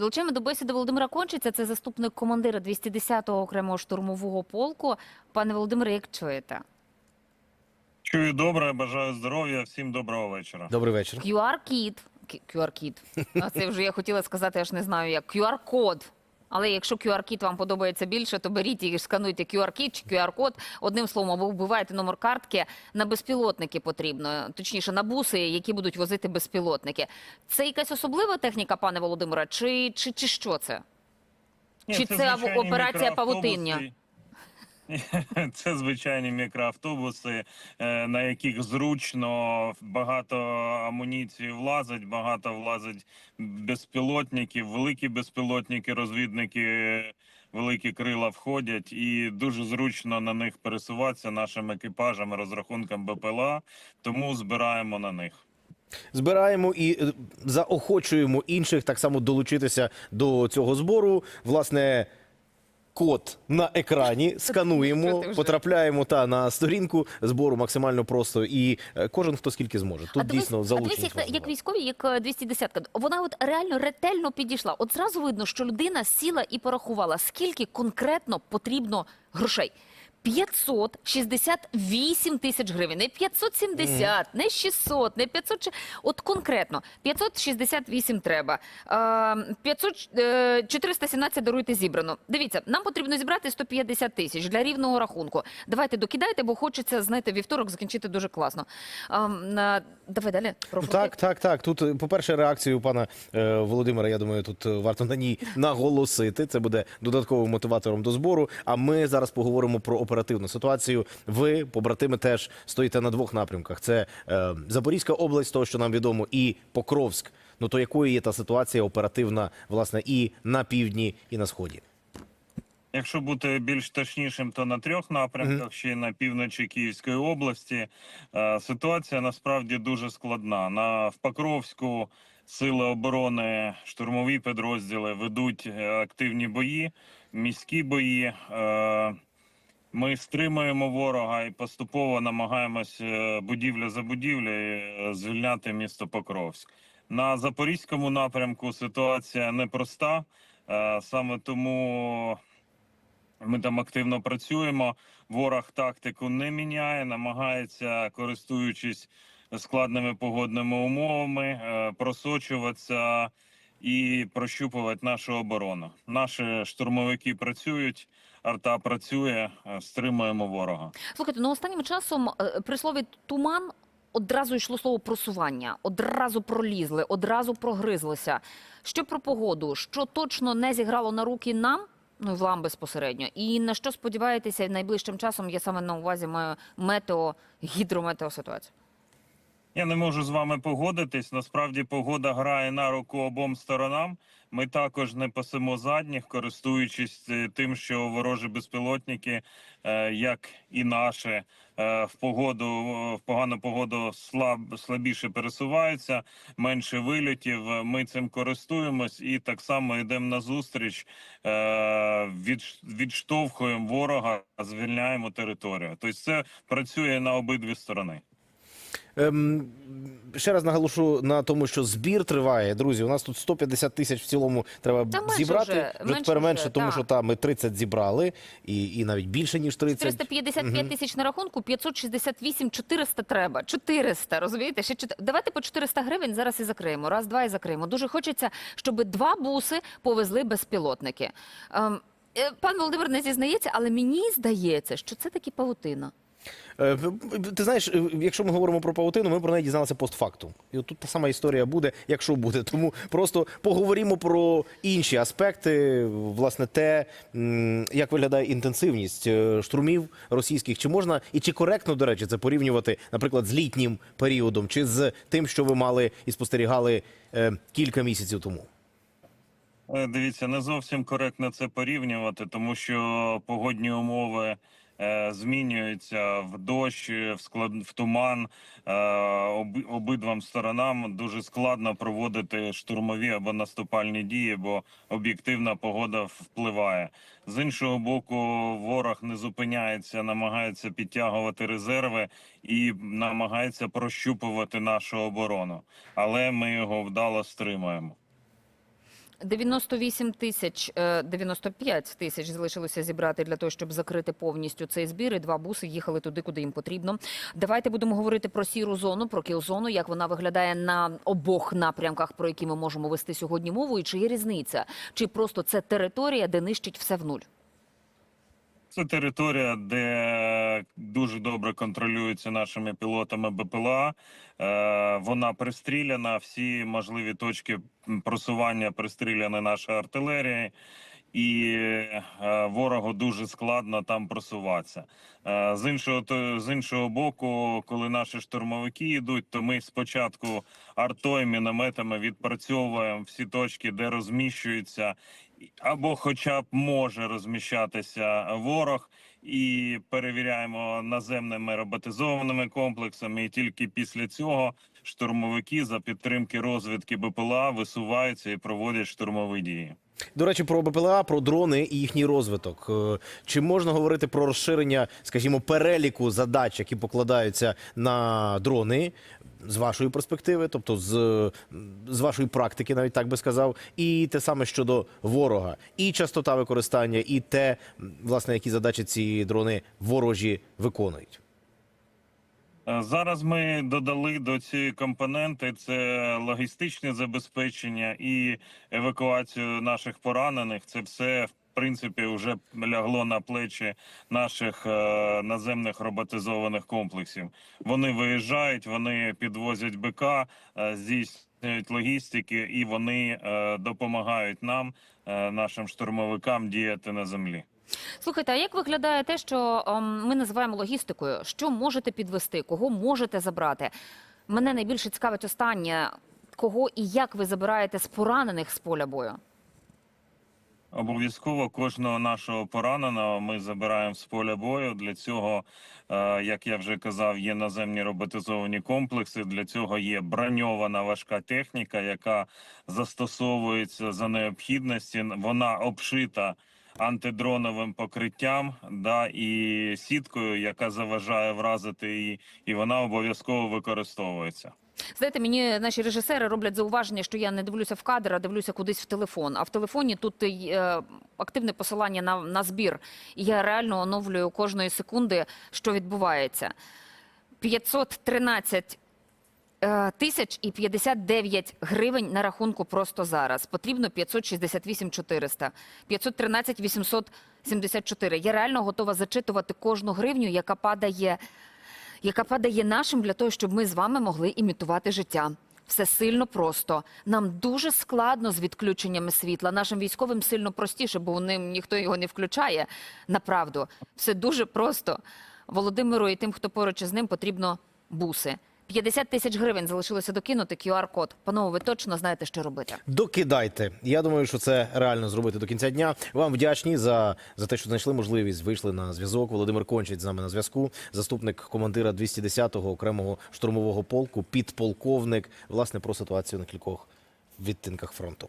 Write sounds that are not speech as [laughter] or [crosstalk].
Долучаємо до бесіди Володимира Кончиця. Це заступник командира 210-го окремого штурмового полку. Пане Володимире, як чуєте? Чую добре, бажаю здоров'я, всім доброго вечора. Добрий вечір. QR-кід. QR-кід. [laughs] А це вже я хотіла сказати, аж не знаю як. QR-код. Але якщо QR-кіт вам подобається більше, то беріть і скануйте QR-кіт чи QR-код. Одним словом, або вбиваєте номер картки. На безпілотники потрібно, точніше, на буси, які будуть возити безпілотники. Це якась особлива техніка, пане Володимире, чи, чи, чи що це? Ні, Чи це це операція павутиння? [laughs] Це звичайні мікроавтобуси, е, на яких зручно багато амуніції влазить, багато влазить безпілотників, великі безпілотники, розвідники, великі крила входять, і дуже зручно на них пересуватися нашим екіпажам, розрахункам БПЛА. Тому збираємо на них. Збираємо і е, заохочуємо інших так само долучитися до цього збору. Власне. Код на екрані [laughs] скануємо, потрапляємо та на сторінку збору максимально просто. І е, кожен хто скільки зможе. Тут а дійсно а як, як військові, як е, 210-ка. Вона от реально ретельно підійшла. От зразу видно, що людина сіла і порахувала, скільки конкретно потрібно грошей. 568 тисяч гривень, не 570, не 600, не 500, чи- от конкретно 568 треба. Е, 500, е, 417 даруйте зібрано. Дивіться, нам потрібно зібрати 150 тисяч для рівного рахунку. Давайте докидайте, бо хочеться, знаєте, вівторок закінчити дуже класно. На- давай далі. Ну. Так, так, так. Тут, е, по-перше, реакцію пана е, Володимира, я думаю, тут е, варто на ній наголосити. Це буде додатковим мотиватором до збору. А ми зараз поговоримо про оперативну ситуацію. Ви, побратими, теж стоїте на двох напрямках: це е, Запорізька область, того, що нам відомо, і Покровськ. Ну то якою є та ситуація оперативна, власне, і на півдні, і на сході? Якщо бути більш точнішим, то на трьох напрямках ще й на півночі Київської області. Е, Ситуація насправді дуже складна. На в Покровську сили оборони, штурмові підрозділи ведуть е, активні бої, міські бої. Е, Ми стримуємо ворога і поступово намагаємось е, будівля за будівлею е, звільняти місто Покровськ. На запорізькому напрямку ситуація непроста. Е, Саме тому ми там активно працюємо. Ворог тактику не міняє, намагається, користуючись складними погодними умовами, просочуватися і прощупувати нашу оборону. Наші штурмовики працюють, арта працює, е, стримуємо ворога. Слухайте, ну останнім часом е, при слові туман одразу йшло слово просування, одразу пролізли, одразу прогризлися. Що про погоду? Що точно не зіграло на руки нам? Ну, і вам безпосередньо. І на що сподіваєтеся найближчим часом? Я саме на увазі маю метео, гідрометео ситуацію. Я не можу з вами погодитись. Насправді погода грає на руку обом сторонам. Ми також не пасемо задніх, користуючись е, тим, що ворожі безпілотники, е, як і наші, е, в погоду в погану погоду слаб слабіше пересуваються, менше вильотів. Ми цим користуємось і так само йдемо на зустріч, відш- відштовхуємо ворога, звільняємо територію. Тобто це працює на обидві сторони. Ем, ще раз наголошу на тому, що збір триває. Друзі, у нас тут 150 тисяч в цілому треба Та менше зібрати. вже, Вже менше тепер менше, вже, тому так. що там ми 30 зібрали, і, і навіть більше, ніж 30. 355 тисяч на рахунку, 568, 400 треба. 400, розумієте? Ще чотир- Давайте по 400 гривень зараз і закриємо. Раз, два і закриємо. Дуже хочеться, щоб два буси повезли безпілотники. Ем, е, пан Володимир не зізнається, але мені здається, що це таки павутина. Е, Ти знаєш, е, якщо ми говоримо про паутину, ми про неї дізналися постфактум. І от тут та сама історія буде, якщо буде. Тому просто поговоримо про інші аспекти, власне, те, як виглядає інтенсивність е, штурмів російських. Чи можна і чи коректно, до речі, це порівнювати, наприклад, з літнім періодом, чи з тим, що ви мали і спостерігали кілька місяців тому? Дивіться, не зовсім коректно це порівнювати, тому що погодні умови е, змінюються в дощ, в склад в туман. Е, оби- обидвам сторонам дуже складно проводити штурмові або наступальні дії, бо об'єктивна погода впливає. З іншого боку, ворог не зупиняється, намагається підтягувати резерви і намагається прощупувати нашу оборону, але ми його вдало стримуємо. 98 тисяч, е, 95 тисяч залишилося зібрати для того, щоб закрити повністю цей збір. І два буси їхали туди, куди їм потрібно. Давайте будемо говорити про сіру зону, про кіл-зону, як вона виглядає на обох напрямках, про які ми можемо вести сьогодні мову, і чи є різниця, чи просто це територія, де нищить все в нуль. Це територія, де дуже добре контролюється нашими пілотами БПЛА. Е, Вона пристріляна, всі можливі точки просування пристріляні нашою артилерією, і е, ворогу дуже складно там просуватися. Е, З іншого то- з іншого боку, коли наші штурмовики йдуть, то ми спочатку артою, мінометами відпрацьовуємо всі точки, де розміщуються або хоча б може розміщатися ворог, і перевіряємо наземними роботизованими комплексами. І тільки після цього штурмовики за підтримки розвідки БПЛА висуваються і проводять штурмові дії. До речі, про БПЛА, про дрони і їхній розвиток. Е, Чи можна говорити про розширення, скажімо, переліку задач, які покладаються на дрони з вашої перспективи, тобто з, з вашої практики, навіть так би сказав, і те саме щодо ворога, і частота використання, і те, власне, які задачі ці дрони ворожі виконують. Е, Зараз ми додали до цієї компоненти це логістичне забезпечення і евакуацію наших поранених. Це все в принципі вже лягло на плечі наших е, наземних роботизованих комплексів. Вони виїжджають, вони підвозять БК, е, здійснюють логістики, і вони е, допомагають нам, нашим штурмовикам, діяти на землі. Слухайте, а як виглядає те, що ем, ми називаємо логістикою? Що можете підвести, кого можете забрати? Мене найбільше цікавить останнє, кого і як ви забираєте з поранених з поля бою? Обов'язково кожного нашого пораненого ми забираємо з поля бою. Для цього, е, як я вже казав, є наземні роботизовані комплекси. Для цього є броньована важка техніка, яка застосовується за необхідності. Вона обшита антидроновим покриттям, да і сіткою, яка заважає вразити її, і вона обов'язково використовується. Знаєте, мені наші режисери роблять зауваження, що я не дивлюся в кадр, а дивлюся кудись в телефон. А в телефоні тут е, активне посилання на, на збір. І я реально оновлюю кожної секунди, що відбувається. 513 е, тисяч і 59 гривень на рахунку просто зараз. Потрібно 568 400. 513 874. Я реально готова зачитувати кожну гривню, яка падає яка падає нашим для того, щоб ми з вами могли імітувати життя. Все сильно просто. Нам дуже складно з відключеннями світла. Нашим військовим сильно простіше, бо у ним ніхто його не включає. Направду, все дуже просто. Володимиру і тим, хто поруч із ним, потрібно буси. 50 тисяч гривень залишилося докинути QR-код. Панове, ви точно знаєте, що робити. Докидайте. Я думаю, що це реально зробити до кінця дня. Вам вдячні за, за те, що знайшли можливість, вийшли на зв'язок. Володимир Кончить з нами на зв'язку, заступник командира 210-го окремого штурмового полку, підполковник. Власне про ситуацію на кількох відтинках фронту.